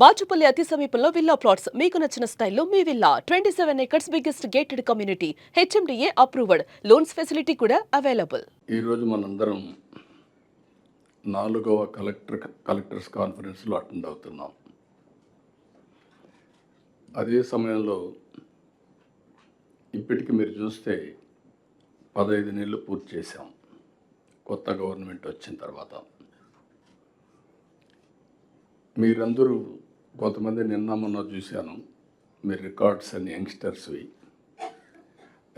బాచుపల్లి అతి సమీపంలో villa plots. మీకు నచ్చిన స్టైల్లో మీ villa. Twenty seven acres biggest gated community HMDA approved loans facility కూడా అవైలబుల్ ఈరోజు మనందరం నాలుగవ కలెక్టర్ కలెక్టర్స్ కాన్ఫరెన్స్లో అటెండ్ అవుతున్నాం. అదే సమయంలో ఇప్పటికి మీరు చూస్తే పదహైదు నెలలు పూర్తి చేశాం. కొత్త గవర్నమెంట్ వచ్చిన తర్వాత. మీరందరూ కొంతమంది నిన్న మొన్న చూశాను. మీ రికార్డ్స్ అని యంగ్స్టర్స్వి.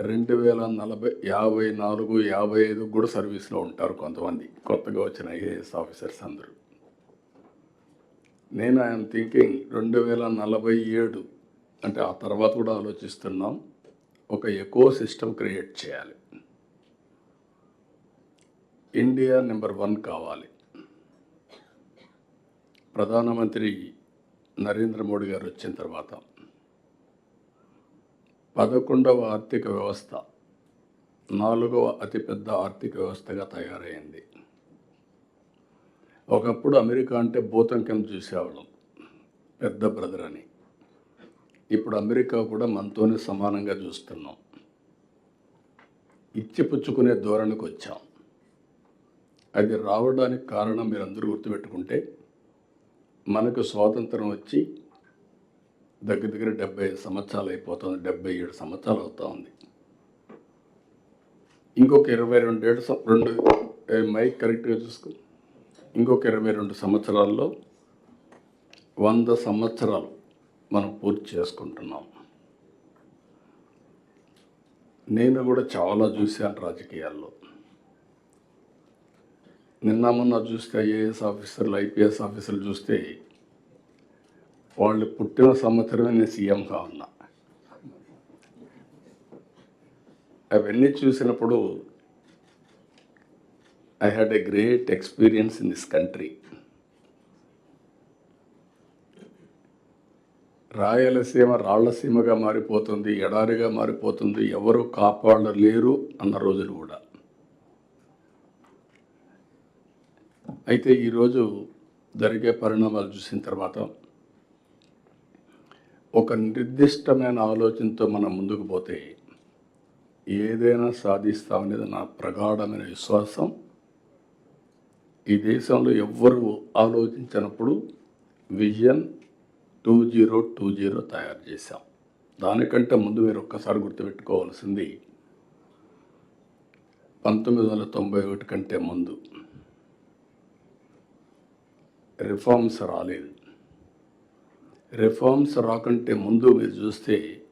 రెండు వేల నలభై యాభై నాలుగు యాభై ఐదు కూడా సర్వీస్లో ఉంటారు కొంతమంది. కొత్తగా వచ్చిన ఐఏఎస్ ఆఫీసర్స్ అందరూ. నేను ఐఎమ్ థింకింగ్ రెండు వేల నలభై ఏడు అంటే ఆ తర్వాత కూడా ఆలోచిస్తున్నాం. ఒక ఎకో సిస్టమ్ క్రియేట్ చేయాలి. ఇండియా నెంబర్ వన్ కావాలి. ప్రధానమంత్రి నరేంద్ర మోడీ గారు వచ్చిన తర్వాత పదకొండవ ఆర్థిక వ్యవస్థ నాలుగవ అతిపెద్ద ఆర్థిక వ్యవస్థగా తయారైంది. ఒకప్పుడు అమెరికా అంటే భూతం కింద చూసేవాళ్ళం పెద్ద బ్రదర్ అని. ఇప్పుడు అమెరికా కూడా మనతోనే సమానంగా చూస్తున్నాం. ఇచ్చిపుచ్చుకునే ధోరణికి వచ్చాం అది రావడానికి కారణం మీరు అందరూ గుర్తుపెట్టుకుంటే మనకు స్వాతంత్రం వచ్చి దగ్గర దగ్గర డెబ్బై ఐదు సంవత్సరాలు అయిపోతుంది డెబ్బై ఏడు సంవత్సరాలు అవుతా ఉంది. ఇంకొక ఇరవై రెండు ఏడు రెండు మైక్ కరెక్ట్గా చూసుకో. ఇంకొక ఇరవై రెండు సంవత్సరాల్లో వంద సంవత్సరాలు మనం పూర్తి చేసుకుంటున్నాం. నేను కూడా చాలా చూశాను రాజకీయాల్లో. నిన్న మొన్న చూస్తే ఐఏఎస్ ఆఫీసర్లు ఐపీఎస్ ఆఫీసర్లు చూస్తే వాళ్ళు పుట్టిన సంవత్సరమే నేను సీఎంగా ఉన్నా. అవన్నీ చూసినప్పుడు I had a great experience in this country Rayalaseema రాళ్ళసీమగా మారిపోతుంది ఎడారిగా మారిపోతుంది ఎవరు కాపాడలేరు అన్న రోజులు కూడా. అయితే ఈరోజు జరిగే పరిణామాలు చూసిన తర్వాత ఒక నిర్దిష్టమైన ఆలోచనతో మనం ముందుకు పోతే ఏదైనా సాధిస్తామనేది నా ప్రగాఢమైన విశ్వాసం. ఈ దేశంలో ఎవ్వరు ఆలోచించినప్పుడు vision two zero two zero తయారు చేశాం. దానికంటే ముందు మీరు ఒక్కసారి గుర్తుపెట్టుకోవాల్సింది పంతొమ్మిది వందల తొంభై ఒకటి కంటే ముందు. రిఫార్మ్స్ రాలేదు. రిఫార్మ్స్ రాకంటే ముందు మీరు చూస్తే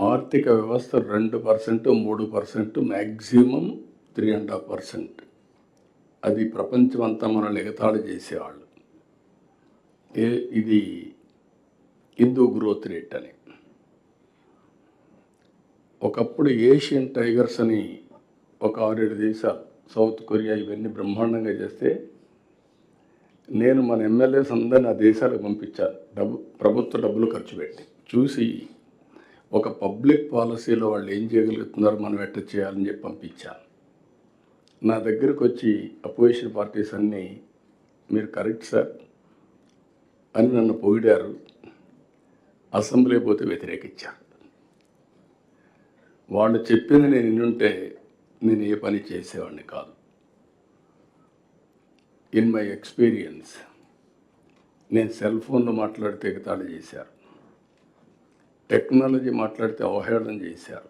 ఆర్థిక వ్యవస్థ రెండు పర్సెంట్ మూడు percent maximum three and half percent. అది ప్రపంచం అంతా మనల్ని ఎగతాళి చేసేవాళ్ళు. ఏ ఇది హిందూ గ్రోత్ రేట్ అని. ఒకప్పుడు ఏషియన్ టైగర్స్ అని ఒక ఆరేడు దేశాలు సౌత్ కొరియా ఇవన్నీ బ్రహ్మాండంగా చేస్తే నేను మన ఎమ్మెల్యేస్ అందరిని ఆ దేశాలకు పంపించాను డబ్బు ప్రభుత్వ డబ్బులు ఖర్చు పెట్టి. చూసి ఒక పబ్లిక్ పాలసీలో వాళ్ళు ఏం చేయగలుగుతున్నారు మనం ఎట్ట చేయాలని చెప్పి పంపించాను నా దగ్గరకు వచ్చి అపోజిషన్ పార్టీస్ అన్నీ మీరు కరెక్ట్ సార్ అని నన్ను పొగిడారు. అసెంబ్లీ పోతే వ్యతిరేకించారు వాళ్ళు చెప్పింది నేను ఉంటే నేను ఏ పని చేసేవాడిని కాదు. ఇన్ మై ఎక్స్పీరియన్స్ నేను సెల్ ఫోన్లో మాట్లాడితే ఎగతాళి చేశారు. టెక్నాలజీ మాట్లాడితే అవహేళన చేశారు.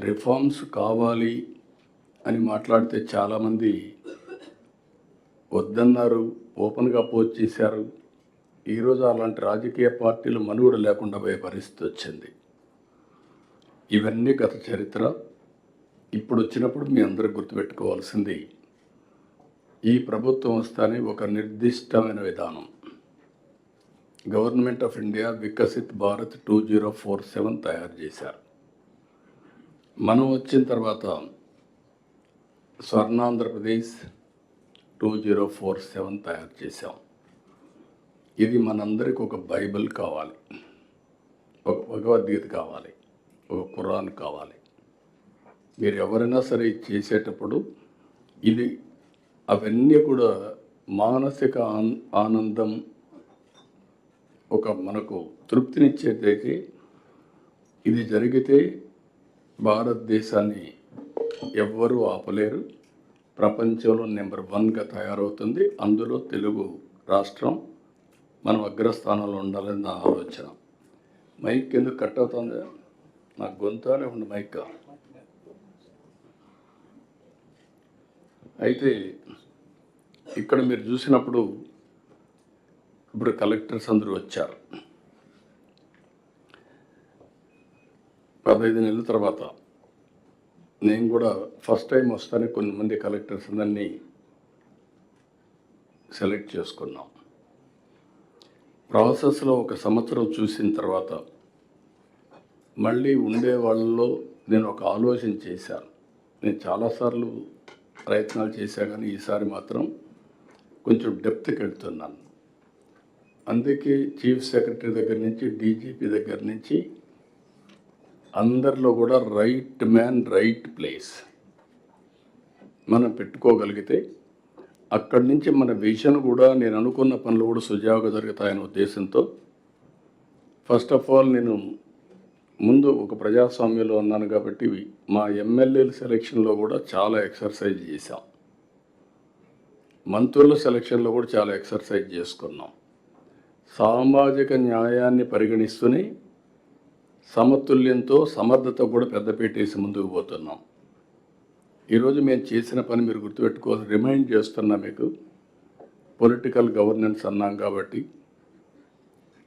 రిఫార్మ్స్ కావాలి అని మాట్లాడితే చాలామంది వద్దన్నారు ఓపెన్గా పోస్ట్ చేశారు. ఈరోజు అలాంటి రాజకీయ పార్టీలు మనుగడ లేకుండా పోయే పరిస్థితి వచ్చింది. ఇవన్నీ గత చరిత్ర. ఇప్పుడు వచ్చినప్పుడు మీ అందరూ గుర్తుపెట్టుకోవాల్సింది ఈ ప్రభుత్వం వస్తానే ఒక నిర్దిష్టమైన విధానం. Government of India Viksit Bharat two zero four seven తయారు చేశారు. మనం వచ్చిన తర్వాత Swarna Andhra Pradesh two zero four seven తయారు చేశాం. ఇది మనందరికి ఒక బైబిల్ కావాలి. ఒక భగవద్గీత కావాలి. ఒక ఖురాన్ కావాలి. మీరు ఎవరైనా సరే చేసేటప్పుడు ఇది అవన్నీ కూడా మానసిక ఆనందం ఒక మనకు తృప్తినిచ్చేదైతే ఇది జరిగితే భారతదేశాన్ని ఎవ్వరూ ఆపలేరు. ప్రపంచంలో నెంబర్ వన్గా తయారవుతుంది. అందులో తెలుగు రాష్ట్రం మనం అగ్రస్థానంలో ఉండాలని నా ఆలోచన. మైక్ ఎందుకు కట్ అవుతుంది? నాకు గొంతనే ఉంది మైక్. అయితే ఇక్కడ మీరు చూసినప్పుడు ఇప్పుడు కలెక్టర్స్ అందరూ వచ్చారు. పదహైదు నెలల తర్వాత నేను కూడా ఫస్ట్ టైం వస్తానే కొన్ని మంది కలెక్టర్స్ అందరినీ సెలెక్ట్ చేసుకున్నాం. ప్రాసెస్లో ఒక సంవత్సరం చూసిన తర్వాత మళ్ళీ ఉండే వాళ్ళలో నేను ఒక ఆలోచన చేశాను. నేను చాలాసార్లు ప్రయత్నాలు చేశా కానీ ఈసారి మాత్రం కొంచెం డెప్త్కి వెళ్తున్నాను అందుకే చీఫ్ సెక్రటరీ దగ్గర నుంచి డీజీపీ దగ్గర నుంచి అందరిలో కూడా రైట్ మ్యాన్ రైట్ ప్లేస్ మనం పెట్టుకోగలిగితే అక్కడి నుంచి మన విజన్ కూడా నేను అనుకున్న పనులు కూడా సుజావుగా జరుగుతాయనే ఉద్దేశంతో ఫస్ట్ ఆఫ్ ఆల్ నేను ముందు ఒక ప్రజాస్వామ్యంలో ఉన్నాను కాబట్టి మా ఎమ్మెల్యేల సెలక్షన్లో కూడా చాలా ఎక్సర్సైజ్ చేశాం. మంత్రుల సెలక్షన్లో కూడా చాలా ఎక్సర్సైజ్ చేసుకున్నాం. సామాజిక న్యాయాన్ని పరిగణిస్తూనే సమతుల్యంతో సమర్థత కూడా పెద్దపీటేసి ముందుకు పోతున్నాం. ఈరోజు మేము చేసిన పని మీరు గుర్తుపెట్టుకోవాలి రిమైండ్ చేస్తున్నా మీకు. పొలిటికల్ గవర్నెన్స్ అన్నాం కాబట్టి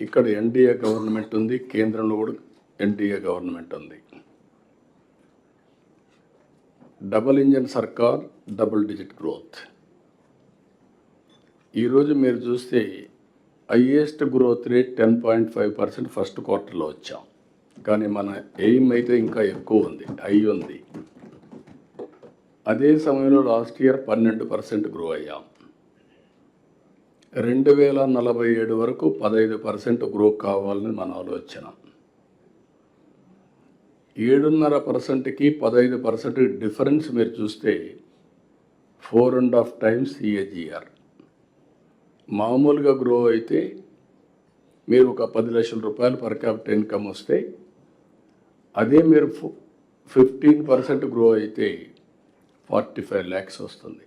ఇక్కడ ఎన్డీఏ గవర్నమెంట్ ఉంది కేంద్రంలో కూడా ఎన్డీఏ గవర్నమెంట్ ఉంది. డబుల్ ఇంజన్ సర్కార్ డబుల్ డిజిట్ గ్రోత్. ఈరోజు మీరు చూస్తే highest growth rate ten point five percent first క్వార్టర్లో వచ్చాం. కానీ మన ఎయిమ్ అయితే ఇంకా ఎక్కువ ఉంది హై ఉంది. అదే సమయంలో లాస్ట్ ఇయర్ పన్నెండు పర్సెంట్ గ్రో అయ్యాం. రెండు వేల నలభై ఏడు వరకు పదహైదు పర్సెంట్ గ్రో కావాలని మన ఆలోచన. ఏడున్నర పర్సెంట్కి పదహైదు పర్సెంట్ డిఫరెన్స్ మీరు చూస్తే four and half times CAGR మామూలుగా గ్రో అయితే మీరు ఒక పది లక్షల రూపాయలు పర్ క్యాపిటల్ ఇన్కమ్ వస్తే అదే మీరు ఫిఫ్టీన్ పర్సెంట్ గ్రో అయితే ఫార్టీ ఫైవ్ ల్యాక్స్ వస్తుంది.